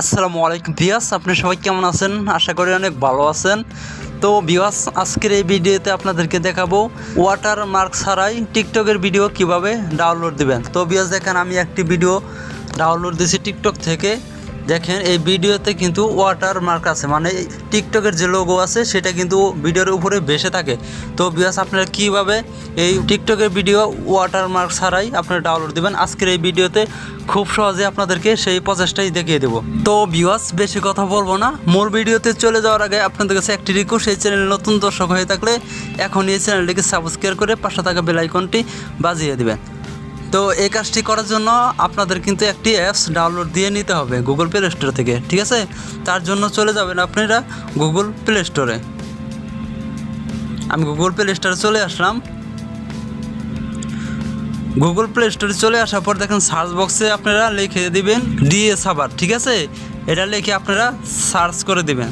আসসালামু আলাইকুম বিয়াস আপনি সবাই কেমন আছেন? আশা করি অনেক ভালো আছেন। তো বিয়াস আজকের এই ভিডিওতে আপনাদেরকে দেখাবো ওয়াটার মার্ক ছাড়াই টিকটকের ভিডিও কীভাবে ডাউনলোড দিবেন। তো বিয়াস দেখেন আমি একটি ভিডিও ডাউনলোড দিয়েছি টিকটক থেকে। দেখেন, এই ভিডিওতে কিন্তু ওয়াটার মার্ক আছে মানে টিকটকের যে লোগো আছে, সেটা কিন্তু ভিডিওর উপরে ভেসে থাকে। তো বিয়াস আপনারা কীভাবে এই টিকটকের ভিডিও ওয়াটার মার্ক ছাড়াই আপনারা ডাউনলোড দিবেন? আজকের এই ভিডিওতে খুব সহজে আপনাদেরকে সেই প্রচেষ্টাই দেখিয়ে দেবো। তো বিওয়াস বেশি কথা বলব না। মূল ভিডিওতে চলে যাওয়ার আগে আপনাদের কাছে একটি রিকোয়েস্ট এই চ্যানেলে নতুন দর্শক হয়ে থাকলে এখন এই চ্যানেলটিকে সাবস্ক্রাইব করে পাশে থাকা বেল আইকনটি বাজিয়ে দেবেন। তো এই কাজটি করার জন্য আপনাদের কিন্তু একটি অ্যাপস ডাউনলোড দিয়ে নিতে হবে গুগল প্লে স্টোর থেকে, ঠিক আছে? তার জন্য চলে যাবেন আপনারা গুগল প্লে স্টোরে আমি গুগল প্লে স্টোরে চলে আসলাম। গুগল প্লে স্টোরে চলে আসার পর দেখেন সার্চ বক্সে আপনারা লিখে দিবেন ডিএ সাবার ঠিক আছে? এটা লিখে আপনারা সার্চ করে দিবেন।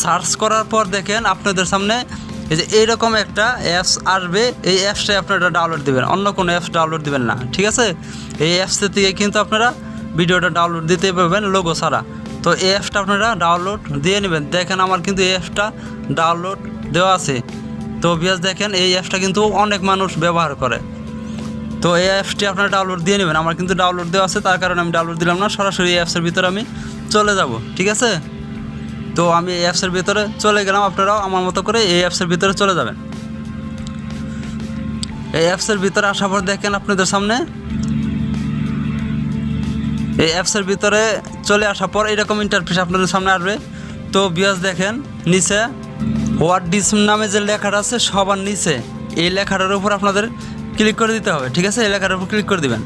সার্চ করার পর দেখেন আপনাদের সামনে এই যে এইরকম একটা অ্যাপস আসবে, এই অ্যাপসটাই আপনারা ডাউনলোড দেবেন। অন্য কোনো অ্যাপস ডাউনলোড দেবেন না, ঠিক আছে? এই অ্যাপসের থেকে কিন্তু আপনারা ভিডিওটা ডাউনলোড দিতে পারবেন লোগো ছাড়া। তো এই অ্যাপসটা আপনারা ডাউনলোড দিয়ে নেবেন। দেখেন আমার কিন্তু এই অ্যাপসটা ডাউনলোড দেওয়া আছে। তো বিয়াস দেখেন, এই অ্যাপসটা কিন্তু অনেক মানুষ ব্যবহার করে। তো এই অ্যাপসটি আপনারা ডাউনলোড দিয়ে নেবেন। আমার কিন্তু ডাউনলোড দেওয়া আছে, তার কারণে আমি ডাউনলোড দিলাম না। সরাসরি এই অ্যাপসের ভিতরে আমি চলে যাব, ঠিক আছে? তো আমি এই অ্যাপসের ভিতরে চলে গেলাম, আপনারাও আমার মতো করে এই অ্যাপসের ভিতরে চলে যাবেন। এই অ্যাপসের ভিতরে আসার পর দেখেন আপনাদের সামনে। এই অ্যাপসের ভিতরে চলে আসার পর এরকম ইন্টারফেস আপনাদের সামনে আসবে। তো বিয়াস দেখেন, নিচে হোয়াট ডিস নামে যে লেখাটা আছে, সবার নিচে এই লেখাটার উপর আপনাদের ক্লিক করে দিতে হবে, ঠিক আছে? এই লেখাটার উপর ক্লিক করে দিবেন।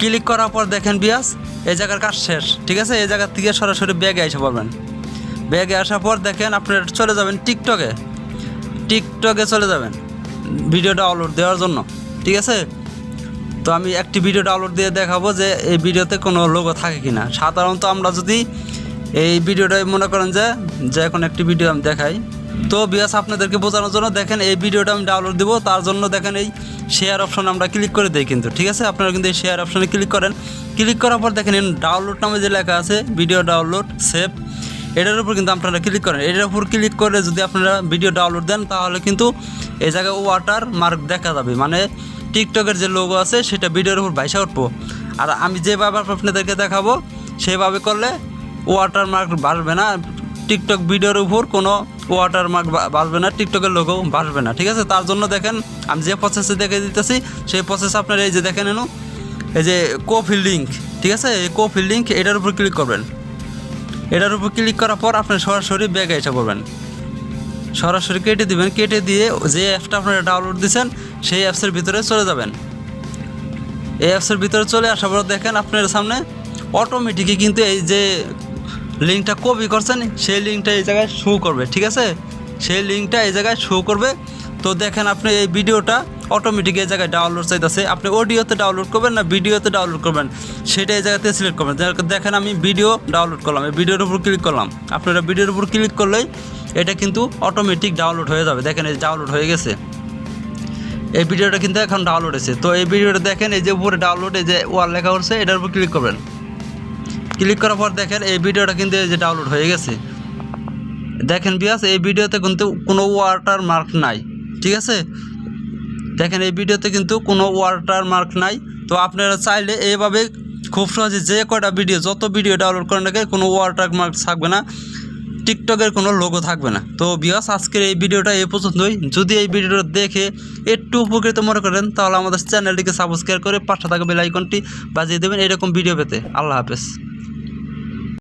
ক্লিক করার পর দেখেন বিয়াস, এই জায়গার কাজ শেষ, ঠিক আছে? এই জায়গার থেকে সরাসরি ব্যাগে এসে পড়বেন। ব্যাগে আসার পর দেখেন আপনারা চলে যাবেন টিকটকে টিকটকে চলে যাবেন ভিডিও ডাউনলোড দেওয়ার জন্য, ঠিক আছে? তো আমি একটি ভিডিও ডাউনলোড দিয়ে দেখাবো যে এই ভিডিওতে কোনো লোগো থাকে কি না সাধারণত আমরা যদি এই ভিডিওটাই মনে করেন যে যে এখন একটি ভিডিও আমি দেখাই তো বিয়াস আপনাদেরকে বোঝানোর জন্য দেখেন এই ভিডিওটা আমি ডাউনলোড দিব। তার জন্য দেখেন এই শেয়ার অপশন আমরা ক্লিক করে দিই কিন্তু, ঠিক আছে? আপনারা কিন্তু এই শেয়ার অপশনে ক্লিক করেন। ক্লিক করার পর দেখেন ডাউনলোড নামে যে লেখা আছে ভিডিও ডাউনলোড সেভ এটার উপর কিন্তু আপনারা ক্লিক করেন। এটার উপর ক্লিক করে যদি আপনারা ভিডিও ডাউনলোড দেন, তাহলে কিন্তু এই জায়গায় ওয়াটার মার্ক দেখা যাবে। মানে টিকটকের যে লোগো আছে, সেটা ভিডিওর উপর ভাইসা উঠবো। আর আমি যেভাবে আপনাদেরকে দেখাবো, সেভাবে করলে ওয়াটার মার্ক বাড়বে না। টিকটক ভিডিওর উপর কোনো ওয়াটার মার্ক বাড়বে না টিকটকের লোগো বাড়বে না, ঠিক আছে? তার জন্য দেখেন, আমি যে প্রসেসে দেখে দিতেছি, সেই প্রসেস আপনার এই যে দেখেন এনো এই যে কোফি লিঙ্ক ঠিক আছে? এই কোফি লিঙ্ক এটার উপর ক্লিক করবেন। এটার উপর ক্লিক করার পর আপনি সরাসরি ব্যাগে এসে পড়বেন। সরাসরি কেটে দিবেন, কেটে দিয়ে যে অ্যাপসটা আপনারা ডাউনলোড দিয়েছেন সেই অ্যাপসের ভিতরে চলে যাবেন। এই অ্যাপসের ভিতরে চলে আসার পর দেখেন আপনার সামনে অটোমেটিকই কিন্তু এই যে লিঙ্কটা কপি করছেন সেই লিঙ্কটা এই জায়গায় শো করবে, ঠিক আছে? সেই লিঙ্কটা এই জায়গায় শো করবে। তো দেখেন আপনি এই ভিডিওটা অটোমেটিক এই জায়গায় ডাউনলোড চাইতেছে। আপনি অডিওতে ডাউনলোড করবেন না ভিডিওতে ডাউনলোড করবেন, সেটা এই জায়গাতে সিলেক্ট করবেন। দেখেন আমি ভিডিও ডাউনলোড করলাম, এই ভিডিওর উপর ক্লিক করলাম। আপনারা ভিডিওর উপর ক্লিক করলেই এটা কিন্তু অটোমেটিক ডাউনলোড হয়ে যাবে। দেখেন এই ডাউনলোড হয়ে গেছে। এই ভিডিওটা কিন্তু এখন ডাউনলোড হয়েছে। তো এই ভিডিওটা দেখেন, এই যে উপরে ডাউনলোড এই যে ওয়াল লেখা করছে এটার উপর ক্লিক করবেন। ক্লিক করার পর দেখেন এই ভিডিওটা কিন্তু এই যে ডাউনলোড হয়ে গেছে। দেখেন বিয়াস এই ভিডিওতে কিন্তু কোনো ওয়াটার মার্ক নাই, ঠিক আছে? দেখেন এই ভিডিওতে কিন্তু কোনো ওয়াটার মার্ক নাই। তো আপনারা চাইলে এইভাবে খুব সহজে যে কয়টা ভিডিও যত ভিডিও ডাউনলোড করেন নাকি কোনো ওয়াটার মার্ক থাকবে না। টিকটকের কোনো লোগো থাকবে না। তো বিয়াস আজকের এই ভিডিওটা এই পর্যন্তই। যদি এই ভিডিওটা দেখে একটু উপকৃত মনে করেন, তাহলে আমাদের চ্যানেলটিকে সাবস্ক্রাইব করে পাশে থাকা বেল আইকনটি বাজিয়ে দেবেন। এরকম ভিডিও পেতে। আল্লাহ হাফেজ।